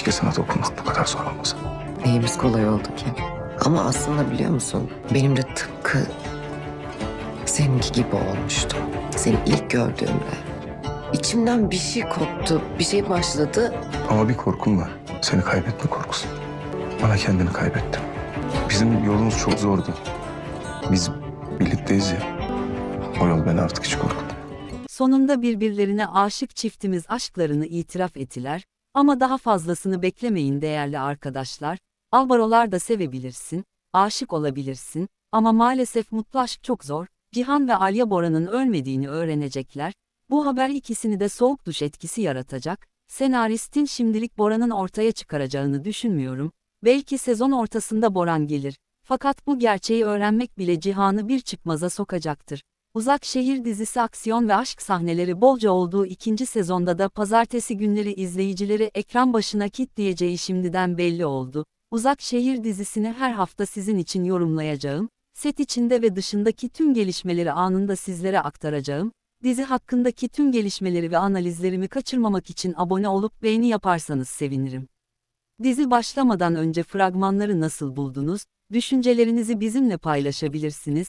Keşke sana dokunmak bu kadar zor olmasa. Neyimiz kolay oldu ki? Ama aslında biliyor musun? Benim de tıpkı seninki gibi olmuştu. Seni ilk gördüğümde. İçimden bir şey koptu, bir şey başladı. Ama bir korkum var. Seni kaybetme korkusu. Bana kendini kaybettim. Bizim yolumuz çok zordu. Biz birlikteyiz ya. O yol beni artık hiç korkutmuyor. Sonunda birbirlerine aşık çiftimiz aşklarını itiraf ettiler ama daha fazlasını beklemeyin değerli arkadaşlar. Alvarolar da sevebilirsin, aşık olabilirsin ama maalesef mutlu aşk çok zor. Cihan ve Alya Bora'nın ölmediğini öğrenecekler. Bu haber ikisini de soğuk duş etkisi yaratacak. Senaristin şimdilik Bora'nın ortaya çıkaracağını düşünmüyorum. Belki sezon ortasında Boran gelir. Fakat bu gerçeği öğrenmek bile Cihan'ı bir çıkmaza sokacaktır. Uzak Şehir dizisi aksiyon ve aşk sahneleri bolca olduğu ikinci sezonda da pazartesi günleri izleyicileri ekran başına kitleyeceği şimdiden belli oldu. Uzak Şehir dizisini her hafta sizin için yorumlayacağım, set içinde ve dışındaki tüm gelişmeleri anında sizlere aktaracağım. Dizi hakkındaki tüm gelişmeleri ve analizlerimi kaçırmamak için abone olup beğeni yaparsanız sevinirim. Dizi başlamadan önce fragmanları nasıl buldunuz? Düşüncelerinizi bizimle paylaşabilirsiniz.